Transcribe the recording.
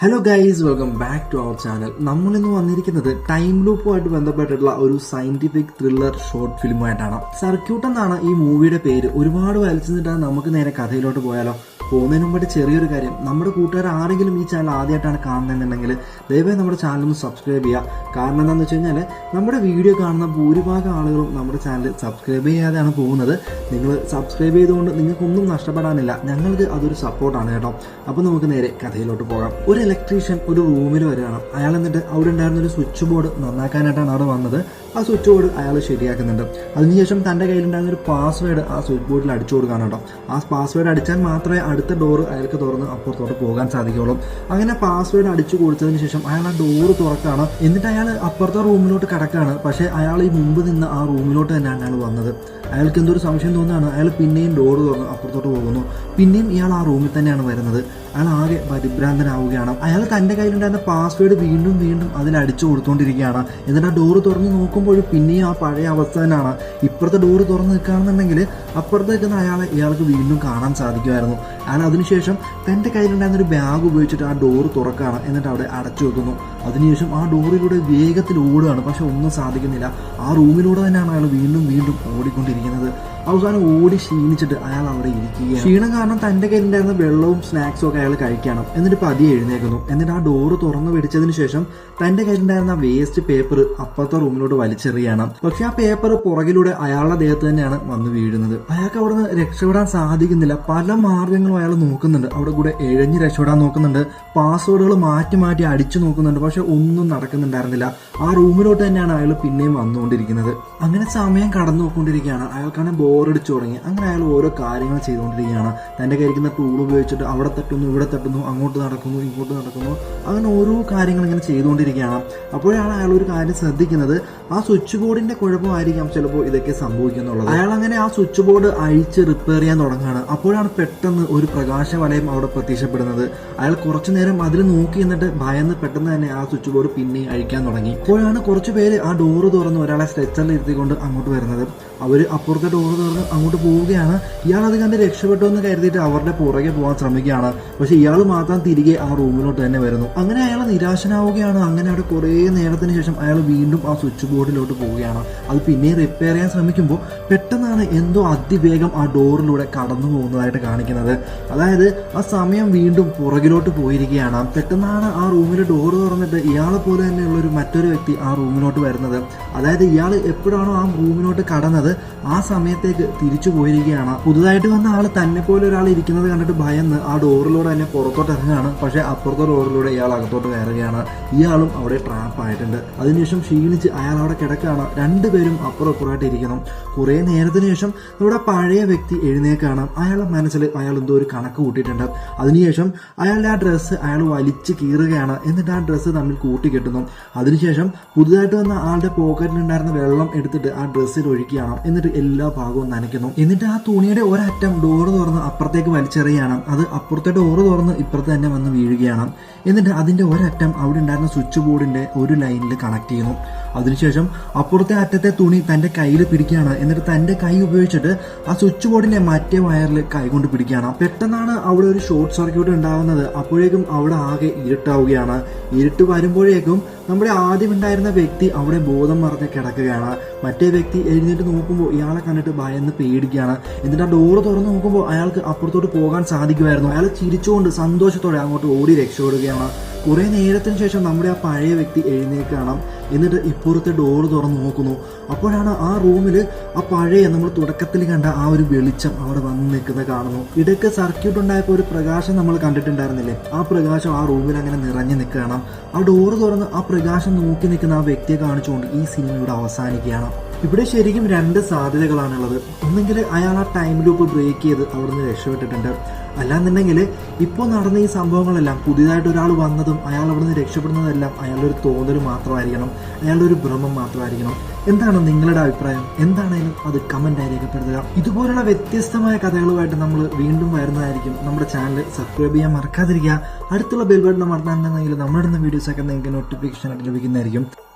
Hello guys welcome back to our channel നമ്മളിന്ന് വന്നിരിക്കുന്നത് time ലൂപ്പുമായിട്ട് ബന്ധപ്പെട്ടിട്ടുള്ള ഒരു സയന്റിഫിക് ത്രില്ലർ ഷോർട്ട് ഫിലിമായിട്ടാണ് സർക്യൂട്ട് എന്നാണ് ഈ മൂവിയുടെ പേര്. ഒരുപാട് വലിച്ചു നിന്നിട്ടാണ് നമുക്ക് നേരെ കഥയിലോട്ട് പോയാലോ? പോകുന്നതിന് മുമ്പായിട്ട് ചെറിയൊരു കാര്യം. നമ്മുടെ കൂട്ടുകാർ ആരെങ്കിലും ഈ ചാനൽ ആദ്യമായിട്ടാണ് കാണുന്നതെന്നുണ്ടെങ്കിൽ ദയവായി നമ്മുടെ ചാനൽ ഒന്ന് സബ്സ്ക്രൈബ് ചെയ്യുക. കാരണം എന്താണെന്ന് വെച്ച് കഴിഞ്ഞാൽ നമ്മുടെ വീഡിയോ കാണുന്ന ഭൂരിഭാഗം ആളുകളും നമ്മുടെ ചാനൽ സബ്സ്ക്രൈബ് ചെയ്യാതെയാണ് പോകുന്നത്. നിങ്ങൾ സബ്സ്ക്രൈബ് ചെയ്തുകൊണ്ട് നിങ്ങൾക്കൊന്നും നഷ്ടപ്പെടാനില്ല. ഞങ്ങൾക്ക് അതൊരു സപ്പോർട്ടാണ് കേട്ടോ. അപ്പോൾ നമുക്ക് നേരെ കഥയിലോട്ട് പോകാം. ഒരു ഇലക്ട്രീഷ്യൻ ഒരു റൂമിൽ വരികയാണ്. അയാൾ എന്നിട്ട് അവിടെ ഉണ്ടായിരുന്ന ഒരു സ്വിച്ച് ബോർഡ് നന്നാക്കാനായിട്ടാണ് അവിടെ വന്നത്. ആ സ്വിച്ച് ബോർഡ് അയാൾ ശരിയാക്കുന്നുണ്ട്. അതിനുശേഷം തന്റെ കയ്യിലുണ്ടായിരുന്ന ഒരു പാസ്വേഡ് ആ സ്വിച്ച് ബോർഡിൽ അടിച്ചു കൊടുക്കാനാണ് കേട്ടോ. ആ പാസ്വേഡ് അടിച്ചാൽ മാത്രമേ അടുത്ത ഡോർ അയാൾക്ക് തുറന്ന് അപ്പുറത്തോട്ട് പോകാൻ സാധിക്കുള്ളൂ അങ്ങനെ പാസ്വേഡ് അടിച്ചു കൊടുത്തതിന് ശേഷം അയാൾ ആ ഡോറ് തുറക്കാണ്. എന്നിട്ട് അയാൾ അപ്പുറത്തെ റൂമിലോട്ട് കിടക്കാണ്. പക്ഷേ അയാൾ ഈ മുമ്പ് നിന്ന് ആ റൂമിലോട്ട് തന്നെയാണ് അയാൾ വന്നത്. അയാൾക്ക് എന്തൊരു സംശയം തോന്നുകയാണ്. അയാൾ പിന്നെയും ഡോറ് തുറന്ന് അപ്പുറത്തോട്ട് പോകുന്നു. പിന്നെയും ഇയാൾ ആ റൂമിൽ തന്നെയാണ് വരുന്നത്. അയാൾ ആകെ പരിഭ്രാന്തനാവുകയാണ്. അയാൾ തന്റെ കയ്യിലുണ്ടായിരുന്ന പാസ്വേഡ് വീണ്ടും വീണ്ടും അതിൽ അടിച്ചു കൊടുത്തുകൊണ്ടിരിക്കുകയാണ് എന്നിട്ട് ആ ഡോറ് തുറന്ന് നോക്കുമ്പോൾ പിന്നെയും ആ പഴയ അവസ്ഥ തന്നെയാണ് ഇപ്പുറത്തെ ഡോറ് തുറന്ന് നിൽക്കുകയാണെന്നുണ്ടെങ്കിൽ അപ്പുറത്ത് നിൽക്കുന്ന അയാളെ ഇയാൾക്ക് വീണ്ടും കാണാൻ സാധിക്കുമായിരുന്നു. അയാൾ അതിനുശേഷം തന്റെ കയ്യിലുണ്ടായിരുന്ന ഒരു ബാഗ് ഉപയോഗിച്ചിട്ട് ആ ഡോറ് തുറക്കുകയാണ്. എന്നിട്ട് അവിടെ അടച്ചു വെക്കുന്നു. അതിനുശേഷം ആ ഡോറിലൂടെ വേഗത്തിൽ ഓടുകയാണ്. പക്ഷെ ഒന്നും സാധിക്കുന്നില്ല. ആ റൂമിലൂടെ തന്നെയാണ് അയാൾ വീണ്ടും വീണ്ടും ഓടിക്കൊണ്ടിരിക്കുന്നത്. അവസാനം ഓടി ക്ഷീണിച്ചിട്ട് അയാൾ അവിടെ ഇരിക്കുകയാണ്. ക്ഷീണം കാരണം തന്റെ കയ്യിലുണ്ടായിരുന്ന വെള്ളവും സ്നാക്സും ഒക്കെ അയാൾ കഴിക്കണം. എന്നിട്ട് പതിയെ എഴുന്നേക്കുന്നു. എന്നിട്ട് ആ ഡോറ് തുറന്നു പിടിച്ചതിന് ശേഷം തന്റെ കയ്യിലുണ്ടായിരുന്ന വേസ്റ്റ് പേപ്പർ അപ്പുറത്തെ റൂമിലോട്ട് വലിച്ചെറിയണം. പക്ഷെ ആ പേപ്പർ പുറകിലൂടെ അയാളുടെ ദേഹത്ത് തന്നെയാണ് വന്ന് വീഴുന്നത്. അയാൾക്ക് അവിടെ നിന്ന് രക്ഷപ്പെടാൻ സാധിക്കുന്നില്ല. പല മാർഗങ്ങളും അയാൾ നോക്കുന്നുണ്ട്. അവിടെ കൂടെ എഴഞ്ഞ് രക്ഷപ്പെടാൻ നോക്കുന്നുണ്ട്. പാസ്വേഡുകൾ മാറ്റി മാറ്റി അടിച്ചു നോക്കുന്നുണ്ട്. പക്ഷെ ഒന്നും നടക്കുന്നുണ്ടായിരുന്നില്ല. ആ റൂമിലോട്ട് തന്നെയാണ് അയാൾ പിന്നെയും വന്നുകൊണ്ടിരിക്കുന്നത്. അങ്ങനെ സമയം കടന്നു നോക്കൊണ്ടിരിക്കുകയാണ് അയാൾക്കാണ് ബോറടിച്ചു തുടങ്ങി. അങ്ങനെ അയാൾ ഓരോ കാര്യങ്ങൾ ചെയ്തുകൊണ്ടിരിക്കുകയാണ്. തന്റെ കയ്യിരിക്കുന്ന ടൂൾ ഉപയോഗിച്ചിട്ട് അവിടെ തട്ടുന്നു ഇവിടെ തട്ടുന്നു അങ്ങോട്ട് നടക്കുന്നു ഇങ്ങോട്ട് നടക്കുന്നു. അങ്ങനെ ഓരോ കാര്യങ്ങൾ ഇങ്ങനെ ചെയ്തുകൊണ്ടിരിക്കുകയാണ്. അപ്പോഴാണ് അയാൾ ഒരു കാര്യം ശ്രദ്ധിക്കുന്നത്. ആ സ്വിച്ച് ബോർഡിന്റെ കുഴപ്പമായിരിക്കാം ചിലപ്പോൾ ഇതൊക്കെ സംഭവിക്കുന്നുള്ളത്. അയാൾ അങ്ങനെ ആ സ്വിച്ച് ബോർഡ് അഴിച്ച് റിപ്പയർ ചെയ്യാൻ തുടങ്ങുകയാണ്. അപ്പോഴാണ് പെട്ടെന്ന് ഒരു പ്രകാശ വലയം അവിടെ പ്രത്യക്ഷപ്പെടുന്നത്. അയാൾ കുറച്ചു നേരം അതിൽ നോക്കി എന്നിട്ട് ഭയന്ന് പെട്ടെന്ന് തന്നെ ആ സ്വിച്ച് ബോർഡ് പിന്നെയും അഴിക്കാൻ തുടങ്ങി. അപ്പോഴാണ് കുറച്ചു പേര് ആ ഡോറ് തുറന്ന് ഒരാളെ സ്ട്രെച്ചറിൽ ഇരുത്തിക്കൊണ്ട് അങ്ങോട്ട് വരുന്നത്. അവർ അപ്പുറത്തെ ഡോർ തുറന്ന് അങ്ങോട്ട് പോവുകയാണ്. ഇയാൾ അത് കണ്ട് രക്ഷപ്പെട്ടു എന്ന് കരുതിയിട്ട് അവരുടെ പുറകെ പോകാൻ ശ്രമിക്കുകയാണ്. പക്ഷെ ഇയാൾ മാത്രം തിരികെ ആ റൂമിലോട്ട് തന്നെ വരുന്നു. അങ്ങനെ അയാൾ നിരാശനാവുകയാണ്. അങ്ങനെ അവിടെ കുറേ നേരത്തിന് ശേഷം അയാൾ വീണ്ടും ആ സ്വിച്ച് ബോർഡിലോട്ട് പോവുകയാണ്. അത് പിന്നെ റിപ്പയർ ചെയ്യാൻ ശ്രമിക്കുമ്പോൾ പെട്ടെന്നാണ് എന്തോ അതിവേഗം ആ ഡോറിലൂടെ കടന്നു പോകുന്നതായിട്ട് കാണിക്കുന്നത്. അതായത് ആ സമയം വീണ്ടും പുറകിലോട്ട് പോയിരിക്കുകയാണ്. പെട്ടെന്നാണ് ആ റൂമിലെ ഡോർ തുറന്നിട്ട് ഇയാളെ പോലെ തന്നെയുള്ള ഒരു മറ്റൊരു വ്യക്തി ആ റൂമിലോട്ട് വരുന്നത്. അതായത് ഇയാൾ എപ്പോഴാണോ ആ റൂമിലോട്ട് കടന്നത് ആ സമയത്തേക്ക് തിരിച്ചു പോയിരിക്കുകയാണ്. പുതുതായിട്ട് വന്ന ആൾ തന്നെ പോലെ ഒരാൾ ഇരിക്കുന്നത് കണ്ടിട്ട് ഭയന്ന് ആ ഡോറിലൂടെ തന്നെ പുറത്തോട്ട് ഇറങ്ങുകയാണ്. പക്ഷേ അപ്പുറത്തെ ഡോറിലൂടെ ഇയാൾ അകത്തോട്ട് കയറുകയാണ്. ഇയാളും അവിടെ ട്രാപ്പ് ആയിട്ടുണ്ട്. അതിനുശേഷം ക്ഷീണിച്ച് അയാൾ അവിടെ കിടക്കുകയാണ്. രണ്ടുപേരും അപ്പുറം അപ്പുറമായിട്ട് ഇരിക്കണം കുറേ നേരത്തിന് ശേഷം നമ്മുടെ പഴയ വ്യക്തി എഴുന്നേക്കാണ്. അയാളുടെ മനസ്സിൽ അയാൾ എന്തോ ഒരു കണക്ക് കൂട്ടിയിട്ടുണ്ട്. അതിനുശേഷം അയാളുടെ ആ ഡ്രസ്സ് അയാൾ വലിച്ച് കീറുകയാണ്. എന്നിട്ട് ആ ഡ്രസ്സ് തമ്മിൽ കൂട്ടിക്കെട്ടുന്നു. അതിനുശേഷം പുതുതായിട്ട് വന്ന ആളുടെ പോക്കറ്റിലുണ്ടായിരുന്ന വെള്ളം എടുത്തിട്ട് ആ ഡ്രസ്സിൽ ഒഴിക്കുകയാണ്. എന്നിട്ട് എല്ലാ ഭാഗവും നനയ്ക്കുന്നു. എന്നിട്ട് ആ തുണിയുടെ ഒരറ്റം ഡോറ് തുറന്ന് അപ്പുറത്തേക്ക് വലിച്ചെറിയാണ്. അത് അപ്പുറത്തെ ഡോറ് തുറന്ന് ഇപ്പുറത്ത് തന്നെ വന്ന് വീഴുകയാണ്. എന്നിട്ട് അതിന്റെ ഒരറ്റം അവിടെ ഉണ്ടായിരുന്ന സ്വിച്ച് ബോർഡിന്റെ ഒരു ലൈനിൽ കണക്ട് ചെയ്യുന്നു. അതിനുശേഷം അപ്പുറത്തെ അറ്റത്തെ തുണി തന്റെ കയ്യിൽ പിടിക്കുകയാണ്. എന്നിട്ട് തന്റെ കൈ ഉപയോഗിച്ചിട്ട് ആ സ്വിച്ച് ബോർഡിന്റെ മറ്റേ വയറിൽ കൈ കൊണ്ട് പിടിക്കുകയാണ്. പെട്ടെന്നാണ് അവിടെ ഒരു ഷോർട്ട് സർക്യൂട്ട് ഉണ്ടാകുന്നത് അപ്പോഴേക്കും അവിടെ ആകെ ഇരുട്ടാവുകയാണ്. ഇരുട്ട് വരുമ്പോഴേക്കും നമ്മുടെ ആദ്യം ഉണ്ടായിരുന്ന വ്യക്തി അവിടെ ബോധം മറന്ന് കിടക്കുകയാണ്. മറ്റേ വ്യക്തി എഴുന്നേറ്റ് നോക്കുമ്പോൾ ഇയാളെ കണ്ടിട്ട് ഭയന്ന് പേടിക്കുകയാണ്. എന്നിട്ട് ആ ഡോറ് തുറന്ന് നോക്കുമ്പോൾ അയാൾക്ക് അപ്പുറത്തോട്ട് പോകാൻ സാധിക്കുമായിരുന്നു. അയാൾ ചിരിച്ചുകൊണ്ട് സന്തോഷത്തോടെ അങ്ങോട്ട് ഓടി രക്ഷപ്പെടുകയാണ്. കുറെ നേരത്തിന് ശേഷം നമ്മുടെ ആ പഴയ വ്യക്തി എഴുന്നേൽക്കണം. എന്നിട്ട് ഇപ്പുറത്തെ ഡോറ് തുറന്ന് നോക്കുന്നു. അപ്പോഴാണ് ആ റൂമിൽ ആ പഴയ നമ്മൾ തുടക്കത്തിൽ കണ്ട ആ ഒരു വെളിച്ചം അവിടെ വന്ന് നിൽക്കുന്നത് കാണുന്നു. ഇടയ്ക്ക് സർക്യൂട്ട് ഉണ്ടായപ്പോൾ ഒരു പ്രകാശം നമ്മൾ കണ്ടിട്ടുണ്ടായിരുന്നില്ലേ? ആ പ്രകാശം ആ റൂമിൽ അങ്ങനെ നിറഞ്ഞു നിൽക്കുകയാണ് ആ ഡോറ് തുറന്ന് ആ പ്രകാശം നോക്കി നിൽക്കുന്ന ആ വ്യക്തിയെ കാണിച്ചുകൊണ്ട് ഈ സിനിമ ഇവിടെ അവസാനിക്കുകയാണ്. ഇവിടെ ശരിക്കും രണ്ട് സാധ്യതകളാണുള്ളത്. ഒന്നെങ്കിൽ അയാൾ ആ ടൈം ലൂപ്പ് ബ്രേക്ക് ചെയ്ത് അവിടുന്ന് രക്ഷപ്പെട്ടിട്ടുണ്ട്. അല്ലാന്നുണ്ടെങ്കിൽ ഇപ്പോൾ നടന്ന ഈ സംഭവങ്ങളെല്ലാം പുതിയതായിട്ട് ഒരാൾ വന്നതും അയാൾ അവിടെ നിന്ന് രക്ഷപ്പെടുന്നതെല്ലാം അയാളുടെ ഒരു തോന്നൽ മാത്രമായിരിക്കണം അയാളുടെ ഒരു ഭ്രമം മാത്രമായിരിക്കണം. എന്താണ് നിങ്ങളുടെ അഭിപ്രായം? എന്താണേലും അത് കമന്റായി രേഖപ്പെടുത്തുക. ഇതുപോലുള്ള വ്യത്യസ്തമായ കഥകളുമായിട്ട് നമ്മൾ വീണ്ടും വരുന്നതായിരിക്കും നമ്മുടെ ചാനൽ സബ്സ്ക്രൈബ് ചെയ്യാൻ മറക്കാതിരിക്കുക. അടുത്തുള്ള ബെൽ ബട്ടൺ അമർത്താനുണ്ടെങ്കിൽ നമ്മളിടുന്ന വീഡിയോസൊക്കെ നിങ്ങൾക്ക് നോട്ടിഫിക്കേഷൻ ആയിട്ട് ലഭിക്കുന്നതായിരിക്കും.